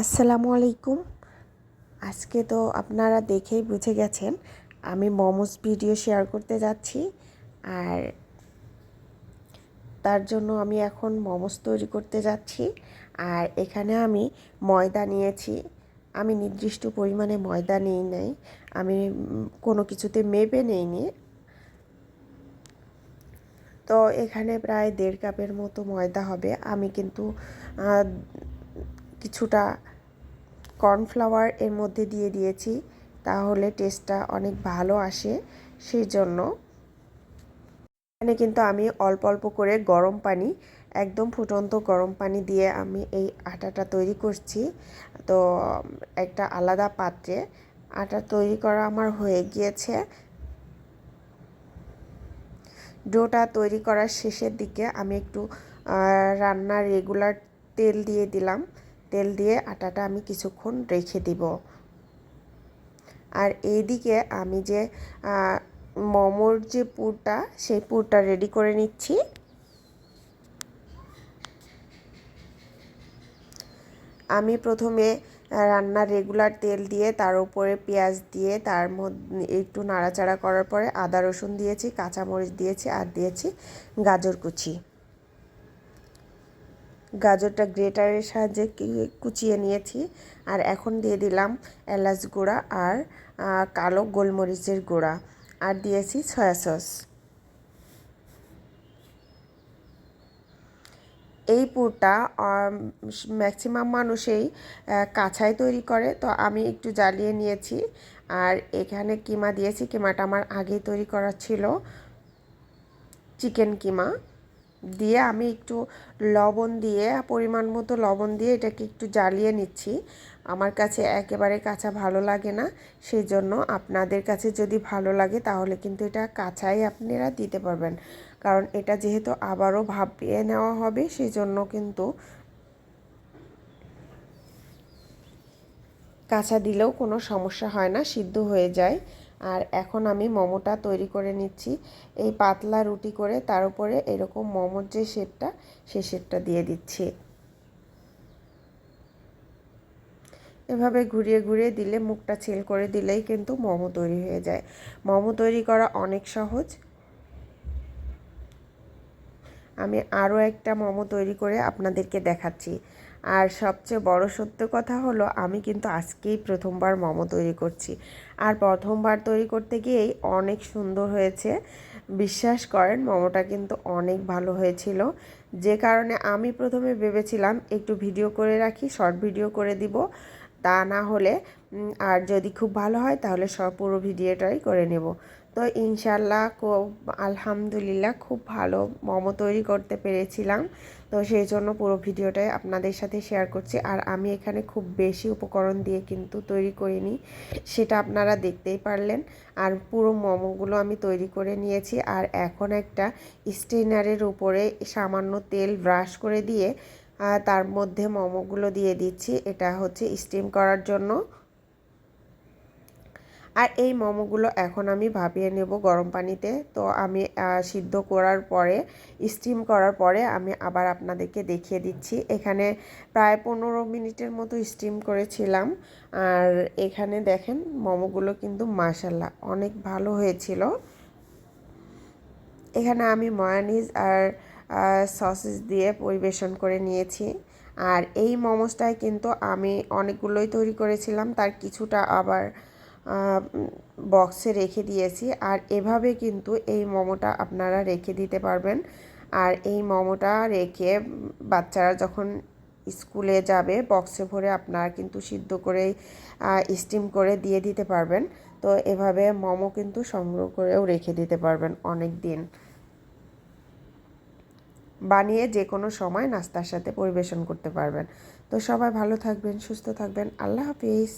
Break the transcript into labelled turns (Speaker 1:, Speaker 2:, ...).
Speaker 1: আসসালামু আলাইকুম। আজকে তো আপনারা দেখেই বুঝে গেছেন, আমি মোমোস ভিডিও শেয়ার করতে যাচ্ছি আর তার জন্য আমি এখন মোমোস তৈরি করতে যাচ্ছি আর এখানে আমি ময়দা নিয়েছি। আমি নির্দিষ্ট পরিমাণে ময়দা নিই নাই, আমি কোনো কিছুতে মেপে নিইনি। তো এখানে প্রায় দেড় কাপের মতো ময়দা হবে, আমি কিন্তু কিছুটা কর্নফ্লাওয়ার এর মধ্যে দিয়ে দিয়েছি, তাহলে টেস্টটা অনেক ভালো আসে। সেই জন্য এখানে কিন্তু আমি অল্প অল্প করে গরম পানি, একদম ফুটন্ত গরম পানি দিয়ে আমি এই আটাটা তৈরি করছি। তো, একটা আলাদা পাত্রে আটা তৈরি করা আমার হয়ে গিয়েছে। ডোটা তৈরি করার শেষের দিকে আমি একটু রান্নার রেগুলার তেল দিয়ে দিলাম। তেল দিয়ে আটাটা আমি কিছুক্ষণ রেখে দিব। আর এইদিকে আমি যে মোমোর যে পুরটা, সেই পুরটা রেডি করে নিচ্ছি। আমি প্রথমে রান্নার রেগুলার তেল দিয়ে, তার উপরে পেঁয়াজ দিয়ে, তার মধ্যে একটু নাড়াচাড়া করার পরে আদা রসুন দিয়েছি, কাঁচামরিচ দিয়েছি, আর দিয়েছি গাজর কুচি। গাজরটা গ্রেটারের সাহায্যে কুচিয়ে নিয়েছি। আর এখন দিয়ে দিলাম এলাচ গুঁড়া আর কালো গোলমরিচের গুঁড়া। আর দিয়েছি সয়া সস। এই পুরটা ম্যাক্সিমাম মানুষেই কাছায় তৈরি করে, তো আমি একটু জ্বালিয়ে নিয়েছি। আর এখানে কিমা দিয়েছি, কিমাটা আমার আগেই তৈরি করা ছিল। চিকেন কিমা। দিয়ে আমি একটু লবণ দিয়ে, পরিমাণ মতো লবণ দিয়ে এটাকে একটু জ্বালিয়ে নিচ্ছি। আমার কাছে একেবারে কাঁচা ভালো লাগে না সেই জন্য আপনাদের কাছে যদি ভালো লাগে তাহলে কিন্তু এটা কাঁচাই আপনারা দিতে পারবেন। কারণ এটা যেহেতু আবারও ভাপিয়ে নেওয়া হবে সেই জন্য কিন্তু কাঁচা দিলেও কোনো সমস্যা হয় না, সিদ্ধ হয়ে যায়। আর এখন আমি মোমোটা তৈরি করে নিচ্ছি। এই পাতলা রুটি করে তার উপরে এরকম মোমোর যে শেপটা, সে শেপটা দিয়ে দিচ্ছি। এভাবে ঘুরিয়ে ঘুরিয়ে দিলে মুখটা ছেল করে দিলেই কিন্তু মোমো তৈরি হয়ে যায়। মোমো তৈরি করা অনেক সহজ। আমি আরও একটা মোমো তৈরি করে আপনাদেরকে দেখাচ্ছি। আর সবচেয়ে বড় সত্য কথা হলো, আমি কিন্তু আজকেই প্রথমবার মোমো তৈরি করছি। আর প্রথমবার তৈরি করতে গিয়েই অনেক সুন্দর হয়েছে। বিশ্বাস করেন, মোমোটা কিন্তু অনেক ভালো হয়েছিল। যে কারণে আমি প্রথমে ভেবেছিলাম, একটু ভিডিও করে রাখি, শর্ট ভিডিও করে দিব। তা না হলে আর যদি খুব ভালো হয়, তাহলে সব পুরো ভিডিওটাই করে নেব। তো ইনশাল্লাহ আলহামদুলিল্লাহ খুব ভালো মোমো তৈরি করতে পেরেছিলাম। তো সেই জন্য পুরো ভিডিওটাই আপনাদের সাথে শেয়ার করছি। আর আমি এখানে খুব বেশি উপকরণ দিয়ে কিন্তু তৈরি করিনি, সেটা আপনারা দেখতেই পারলেন। আর পুরো মোমোগুলো আমি তৈরি করে নিয়েছি। আর এখন একটা স্টেনারের উপরে সামান্য তেল ব্রাশ করে দিয়ে তার মধ্যে মোমোগুলো দিয়ে দিচ্ছি। এটা হচ্ছে স্টিম করার জন্য। আর এই মোমোগুলো এখন আমি ভাপিয়ে নেব গরম পানিতে। তো আমি সিদ্ধ করার পরে স্টিম করার পরে আমি আবার আপনাদেরকে দেখিয়ে দিচ্ছি। এখানে প্রায় পনেরো মিনিটের মতো স্টিম করেছিলাম। আর এখানে দেখেন, মোমোগুলো কিন্তু মাসাল্লাহ অনেক ভালো হয়েছিল। এখানে আমি ময়ানিজ আর সসেস দিয়ে পরিবেশন করে নিয়েছি। আর এই মোমোসটাই কিন্তু আমি অনেকগুলোই তৈরি করেছিলাম। তার কিছুটা আবার বক্সে রেখে দিয়েছি। আর এভাবে কিন্তু এই মোমোটা আপনারা রেখে দিতে পারবেন। আর এই মোমোটা রেখে বাচ্চারা যখন স্কুলে যাবে বক্সে ভরে আপনারা কিন্তু সিদ্ধ করে স্টিম করে দিয়ে দিতে পারবেন। তো এভাবে মোমো কিন্তু সংগ্রহ করেও রেখে দিতে পারবেন অনেক দিন বানিয়ে যে কোনো সময় নাস্তার সাথে পরিবেশন করতে পারবেন। তো সবাই ভালো থাকবেন, সুস্থ থাকবেন। আল্লাহ হাফিজ।